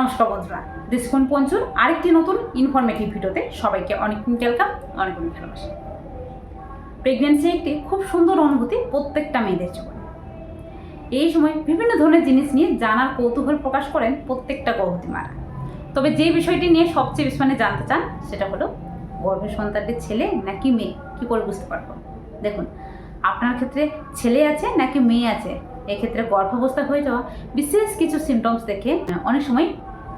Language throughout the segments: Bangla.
নমস্কার বন্ধুরা ডিসকন পঞ্চুর আরেকটি নতুন ইনফরমেটিভ ভিডিওতে সবাইকে অনেক ওয়েলকাম অনেক অনেক ভালোবাসি। প্রেগনেন্সি একটি খুব সুন্দর অনুভূতি প্রত্যেকটা মেয়েদের জীবনে। এই সময় বিভিন্ন ধরনের জিনিস নিয়ে জানার কৌতূহল প্রকাশ করেন প্রত্যেকটা গর্ভবতী মারা তবে যে বিষয়টি নিয়ে সবচেয়ে বেশি মানে জানতে চান, সেটা হলো গর্ভের সন্তানটি ছেলে নাকি মেয়ে? কী করে বুঝতে পারব? দেখুন, আপনার ক্ষেত্রে ছেলে আছে নাকি মেয়ে আছে? এক্ষেত্রে গর্ভাবস্থা হয়ে যাওয়া বিশেষ কিছু সিমটমস দেখে অনেক সময়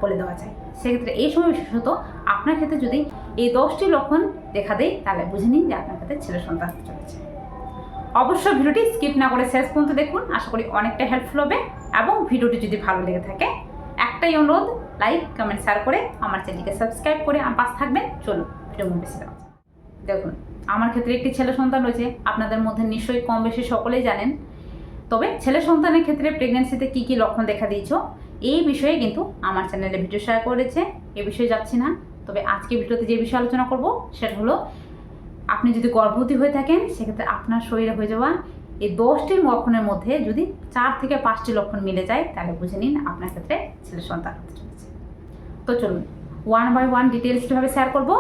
বলে দেওয়া যায় সেক্ষেত্রে এই সময় বিশেষত আপনার ক্ষেত্রে যদি এই দশটি লক্ষণ দেখা দেয়, তাহলে বুঝে নিন যে আপনার ক্ষেত্রে ছেলে সন্তান চলেছে। অবশ্যই ভিডিওটি স্কিপ না করে শেষ পর্যন্ত দেখুন, আশা করি অনেকটা হেল্পফুল হবে এবং ভিডিওটি যদি ভালো লেগে থাকে, একটাই অনুরোধ লাইক কমেন্ট শেয়ার করে আমার চ্যানেলকে সাবস্ক্রাইব করে আমার পাশ থাকবেন। চলুন, ভিডিও বেশি দেখুন, আমার ক্ষেত্রে একটি ছেলে সন্তান রয়েছে, আপনাদের মধ্যে নিশ্চয়ই কম বেশি সকলেই জানেন। তবে ছেলে সন্তানের ক্ষেত্রে প্রেগনেন্সিতে কী কী লক্ষণ দেখা দিয়েছ? এই বিষয়ে কিন্তু আমার চ্যানেলে ভিডিও শেয়ার করেছে, এ বিষয়ে যাচ্ছি না। তবে আজকে ভিডিওতে যে বিষয়ে আলোচনা করব সেটা হলো, আপনি যদি গর্ভবতী হয়ে থাকেন, সেক্ষেত্রে আপনার শরীরে হয়ে যাওয়া এই দশটি লক্ষণের মধ্যে যদি চার থেকে পাঁচটি লক্ষণ মিলে যায়, তাহলে বুঝে নিন আপনার ক্ষেত্রে ছেলে সন্তান হতে চলেছে। তো চলুন ওয়ান বাই ওয়ান ডিটেলস কীভাবে শেয়ার করব?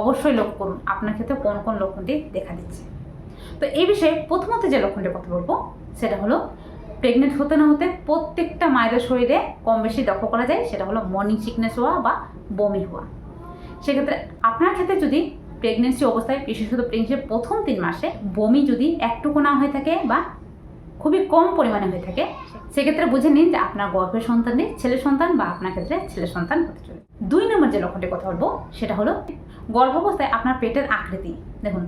অবশ্যই লক্ষ্য করুন, আপনার ক্ষেত্রে কোন কোন লক্ষণটি দেখা দিচ্ছে। তো এই বিষয়ে প্রথমত যে লক্ষণটির কথা বলব, সেটা হলো প্রেগনেন্ট হতে না হতে প্রত্যেকটা মায়েদের শরীরে কম বেশি লক্ষ্য করা যায়, সেটা হলো মর্নিং সিকনেস হওয়া বা বমি হওয়া। সেক্ষেত্রে আপনার ক্ষেত্রে যদি প্রেগনেন্সি অবস্থায় বিশেষত প্রেগনেন্সির প্রথম তিন মাসে বমি যদি একটুকু না হয়ে থাকে বা খুবই কম পরিমাণে হয়ে থাকে, সেক্ষেত্রে বুঝে নিন যে আপনার গর্ভের সন্তানই ছেলে সন্তান বা আপনার ক্ষেত্রে ছেলে সন্তান হতে চলে দুই নম্বর যে লক্ষণটির কথা বলব, সেটা হলো গর্ভাবস্থায় আপনার পেটের আকৃতি। দেখুন,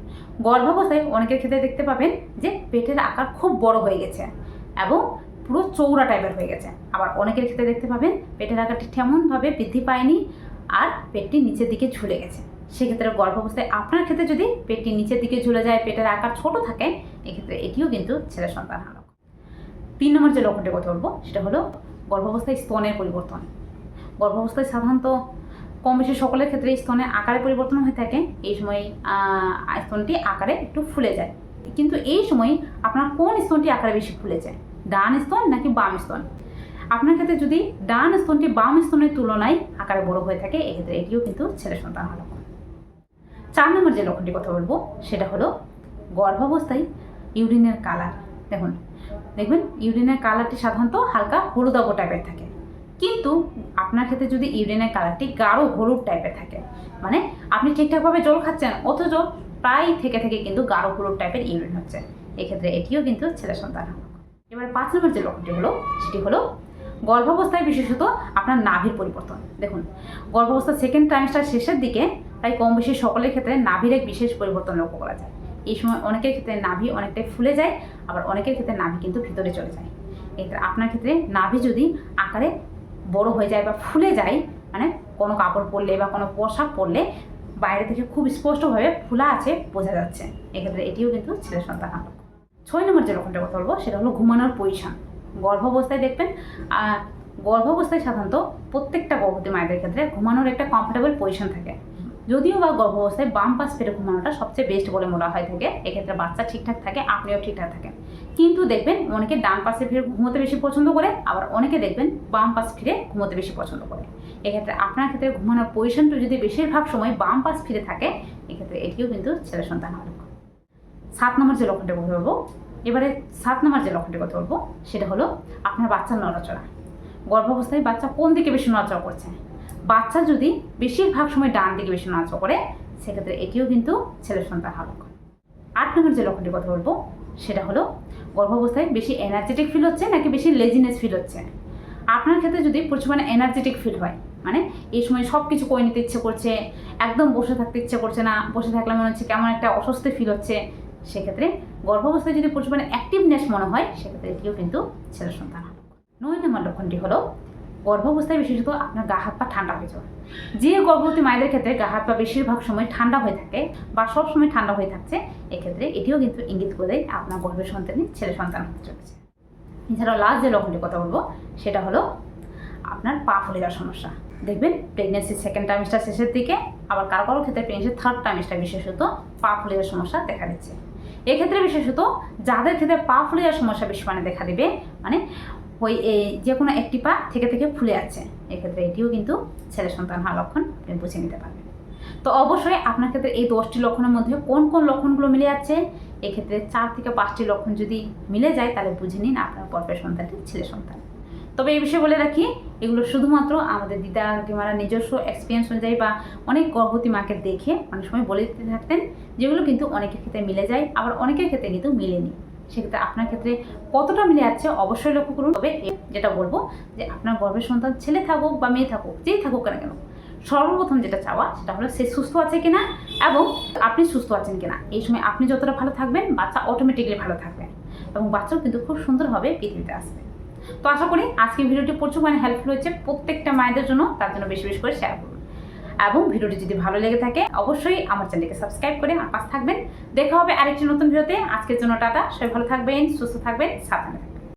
গর্ভাবস্থায় অনেকের ক্ষেত্রে দেখতে পাবেন যে পেটের আকার খুব বড় হয়ে গেছে। এবং পুরো চৌড়া টাইপের হয়ে গেছে। আবার অনেকের ক্ষেত্রে দেখতে পাবেন, পেটের আকারটি তেমনভাবে বৃদ্ধি পায়নি আর পেটটি নিচের দিকে ঝুলে গেছে। সেক্ষেত্রে গর্ভাবস্থায় আপনার ক্ষেত্রে যদি পেটটি নিচের দিকে ঝুলে যায়, পেটের আকার ছোট থাকে, এক্ষেত্রে এটিও কিন্তু ছেলে সন্তান হওয়ার তিন নম্বর যে লক্ষণটির কথা বলব, সেটা হলো গর্ভাবস্থায় স্তনের পরিবর্তন। গর্ভাবস্থায় সাধারণত কম বেশি সকলের ক্ষেত্রে স্তনের আকারে পরিবর্তন হয়ে থাকে। এই সময় স্তনটি আকারে একটু ফুলে যায়। কিন্তু এই সময় আপনার কোন স্তনটি আকারে বেশি ফুলে যায়? ডান স্তন নাকি বাম স্তন? আপনার ক্ষেত্রে যদি ডান স্তনটি বাম স্তনের তুলনায় আকারে বড় হয়ে থাকে, এক্ষেত্রে এটিও কিন্তু ছেলে সন্তান হওয়ার লক্ষণ চার নম্বর যে লক্ষণটির কথা বলব, সেটা হলো গর্ভাবস্থায় ইউরিনের কালার। দেখুন, দেখবেন ইউরিনের কালারটি সাধারণত হালকা হলুদাব টাইপের থাকে। কিন্তু আপনার ক্ষেত্রে যদি ইউরিনের কালারটি গাঢ় হলুদ টাইপের থাকে মানে আপনি ঠিকঠাকভাবে জল খাচ্ছেন, অথচ প্রায় থেকে থেকে কিন্তু গাঢ় হলুদ টাইপের ইউরিন হচ্ছে। এক্ষেত্রে এটিও কিন্তু ছেলে সন্তান এবার পাঁচ নম্বর যে লক্ষণটি হলো, সেটি হলো গর্ভাবস্থায় বিশেষত আপনার নাভির পরিবর্তন। দেখুন গর্ভাবস্থার সেকেন্ড ট্রাইমস্টার শেষের দিকে প্রায় কম বেশি সকলের ক্ষেত্রে নাভির এক বিশেষ পরিবর্তন লক্ষ্য করা যায়। এই সময় অনেকের ক্ষেত্রে নাভি অনেকটাই ফুলে যায়, আবার অনেকের ক্ষেত্রে নাভি কিন্তু ভিতরে চলে যায়। এক্ষেত্রে আপনার ক্ষেত্রে নাভি যদি আকারে বড় হয়ে যায় বা ফুলে যায় মানে কোনো কাপড় পরলে বা কোনো পোশাক পরলে বাইরে থেকে খুব স্পষ্টভাবে ফুলা আছে, বোঝা যাচ্ছে। এক্ষেত্রে এটিও কিন্তু ছেলে সন্তান ছয় নম্বর যে লক্ষণটা কথা বলব, সেটা হলো ঘুমানোর পজিশন গর্ভাবস্থায় দেখবেন আর গর্ভাবস্থায় সাধারণত প্রত্যেকটা গর্ভবতী মায়েদের ক্ষেত্রে ঘুমানোর একটা কমফোর্টেবল পজিশন থাকে। যদিও বা গর্ভাবস্থায় বাম পাশ ফিরে ঘুমানোটা সবচেয়ে বেস্ট বলে মনে হয় থাকে, এক্ষেত্রে বাচ্চা ঠিকঠাক থাকে, আপনিও ঠিকঠাক থাকেন। কিন্তু দেখবেন, অনেকে ডান পাশে ফিরে ঘুমোতে বেশি পছন্দ করে, আবার অনেকে দেখবেন বাম পাশ ফিরে ঘুমোতে বেশি পছন্দ করে। এক্ষেত্রে আপনার ক্ষেত্রে ঘুমানোর পজিশনটা যদি বেশিরভাগ সময় বাম পাশ ফিরে থাকে, এক্ষেত্রে এটিও কিন্তু ছেলে সন্তান লক্ষণ। সাত নম্বর যে লক্ষণটি কথা বলব এবারে সাত নম্বর যে লক্ষণটি কথা বলব সেটা হলো আপনার বাচ্চার নড়াচড়া। গর্ভাবস্থায় বাচ্চা কোন দিকে বেশি নড়াচড়া করছে? বাচ্চা যদি বেশিরভাগ সময় ডান দিকে বেশি নড়াচড়া করে, সেক্ষেত্রে এটিও কিন্তু ছেলে সন্তান লক্ষণ আট নম্বর যে লক্ষণটির কথা বলব সেটা হলো গর্ভাবস্থায় বেশি এনার্জেটিক ফিল হচ্ছে নাকি বেশি লেজিনেস ফিল হচ্ছে? আপনার ক্ষেত্রে যদি প্রচুর মানে এনার্জেটিক ফিল হয় মানে এই সময় সব কিছু করে নিতে ইচ্ছে করছে, একদম বসে থাকতে ইচ্ছে করছে না, বসে থাকলে মনে হচ্ছে কেমন একটা অস্বস্তি ফিল হচ্ছে। সেক্ষেত্রে গর্ভাবস্থায় যদি প্রচুর মানে অ্যাক্টিভনেস মনে হয়, সেক্ষেত্রে এটিও কিন্তু ছেলে সন্তান। নয় নম্বর লক্ষণটি হলো গর্ভাবস্থায় বিশেষত আপনার গা হাত পা ঠান্ডা হয়ে যাওয়া। যে গর্ভবতী মায়েদের ক্ষেত্রে গা হাত পা বেশিরভাগ সময় ঠান্ডা হয়ে থাকে বা সব সময় ঠান্ডা হয়ে থাকছে, এক্ষেত্রে এটিও কিন্তু ইঙ্গিত করে দেয় আপনার গর্ভের সন্তানই ছেলে সন্তান হতে চলেছে। এছাড়াও লাস্ট যে লক্ষণটির কথা বলব, সেটা হলো আপনার পা ফুলে যাওয়ার সমস্যা। দেখবেন সেকেন্ড টাইমস্টার শেষের দিকে, আবার কারও কারও ক্ষেত্রে প্রেগনেন্সির থার্ড টাইমস্টার বিশেষত পা ফুলে যাওয়ার সমস্যা দেখা দিচ্ছে। এক্ষেত্রে বিশেষত যাদের ক্ষেত্রে পা ফুলে যাওয়ার সমস্যা বেশি মানে দেখা দিবে মানে ওই এই যে কোনো একটি পা থেকে থেকে ফুলে আছে এক্ষেত্রে এটিও কিন্তু ছেলে সন্তান হওয়ার লক্ষণ আপনি বুঝে নিতে পারবেন। তো অবশ্যই আপনার ক্ষেত্রে এই দশটি লক্ষণের মধ্যে কোন কোন লক্ষণগুলো মিলে যাচ্ছে, এক্ষেত্রে চার থেকে পাঁচটি লক্ষণ যদি মিলে যায়, তাহলে বুঝে নিন আপনার গর্ভের সন্তানটি ছেলে সন্তান। তবে এই বিষয়ে বলে রাখি, এগুলো শুধুমাত্র আমাদের দিদা কাকিমারা নিজস্ব এক্সপিরিয়েন্স অনুযায়ী বা অনেক গর্ভবতী মাকে দেখে অনেক সময় বলে দিতে থাকতেন যেগুলো কিন্তু অনেকের ক্ষেত্রে মিলে যায়, আবার অনেকের ক্ষেত্রে কিন্তু মিলেনি। সেক্ষেত্রে আপনার ক্ষেত্রে কতটা মিলে যাচ্ছে অবশ্যই লক্ষ্য করুন। তবে যেটা বলব যে আপনার গর্ভের সন্তান ছেলে থাকুক বা মেয়ে থাকুক, যেই থাকুক না কেন, সর্বপ্রথম যেটা চাওয়া সেটা হলো সে সুস্থ আছে কিনা এবং আপনি সুস্থ আছেন কিনা। এই সময় আপনি যতটা ভালো থাকবেন, বাচ্চা অটোমেটিকলি ভালো থাকবেন এবং বাচ্চাও কিন্তু খুব সুন্দরভাবে পৃথিবীতে আসবে। তো আশা করি আজকের ভিডিওটি প্রচুর মানে হেল্পফুল হয়েছে। প্রত্যেকটা মায়েদের জন্য তার জন্য বেশি বেশি করে শেয়ার করুন। এবং ভিডিওটি যদি ভালো লেগে থাকে, অবশ্যই আমার চ্যানেলকে সাবস্ক্রাইব করে আমার পাশে থাকবেন। দেখা হবে আরেকটি নতুন ভিডিওতে। আজকের জন্য টাটা। সবাই ভালো থাকবেন, সুস্থ থাকবেন, সাবধানে থাকবেন।